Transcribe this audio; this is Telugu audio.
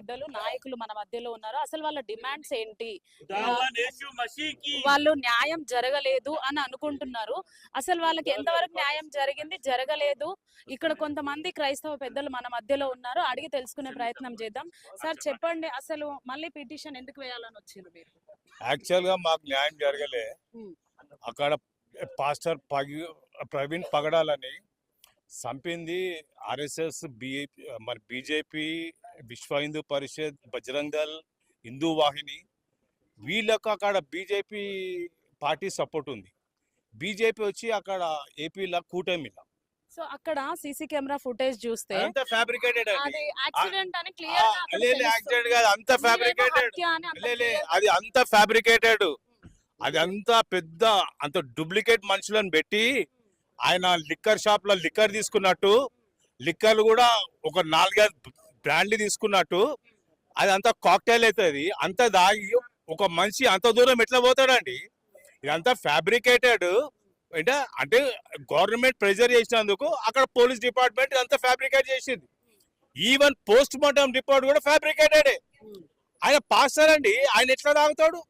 పెద్దలు నాయకులు మన మధ్యలో ఉన్నారు అసలు వాళ్ళ డిమాండ్స్ ఏంటి? వాళ్ళు న్యాయం జరగలేదు అని అనుకుంటున్నారు. అసలు వాళ్ళకి ఎంతవరకు న్యాయం జరిగింది? జరగలేదు. ఇక్కడ కొంతమంది క్రైస్తవ పెద్దలు మన మధ్యలో ఉన్నారు అడిగి తెలుసుకునే ప్రయత్నం చేద్దాం. సార్ చెప్పండి అసలు మళ్ళీ పిటిషన్ ఎందుకు వేయాలని వచ్చింది మీరు? యాక్చువల్గా మాకు న్యాయం జరగలే. అక్కడ పాస్టర్ పగి ప్రవీణ్ పగడాలని చంపింది ఆర్ఎస్ఎస్ బి మరి బీజేపీ విశ్వ హిందూ పరిషత్ బజరంగ్ దళ్ హిందూ వాహిని వీళ్ళకు అక్కడ బీజేపీ పార్టీ సపోర్ట్ ఉంది. బీజేపీ వచ్చి అక్కడ ఏపీలో కూటమిలో. సో అక్కడ సీసీ కెమెరా ఫుటేజ్ చూస్తే అంత ఫ్యాబ్రికేటెడ్ అది యాక్సిడెంట్ అని క్లియర్ లే, లే, యాక్సిడెంట్ కాదు అంత ఫ్యాబ్రికేటెడ్ అది అంత ఫ్యాబ్రికేటెడ్ అది అంత పెద్ద అంత డూప్లికేట్ మనుషులను పెట్టి ఆయన లిక్కర్ షాప్లో లిక్కర్ తీసుకున్నట్టు లిక్కర్ కూడా ఒక నాలుగైదు బ్రాండ్లు తీసుకున్నట్టు అది అంత కాక్టైల్ అవుతుంది అంత దాగి ఒక మనిషి అంత దూరం ఎట్లా పోతాడండి? ఇదంతా ఫ్యాబ్రికేటెడ్. అంటే అంటే గవర్నమెంట్ ప్రెజర్ చేసినందుకు అక్కడ పోలీస్ డిపార్ట్మెంట్ ఇదంతా ఫ్యాబ్రికేట్ చేసింది. ఈవెన్ పోస్ట్ మార్టం రిపోర్ట్ కూడా ఫ్యాబ్రికేటెడ్. ఆయన పాస్టర్ అండి. ఆయన ఎట్లా తాగుతాడు?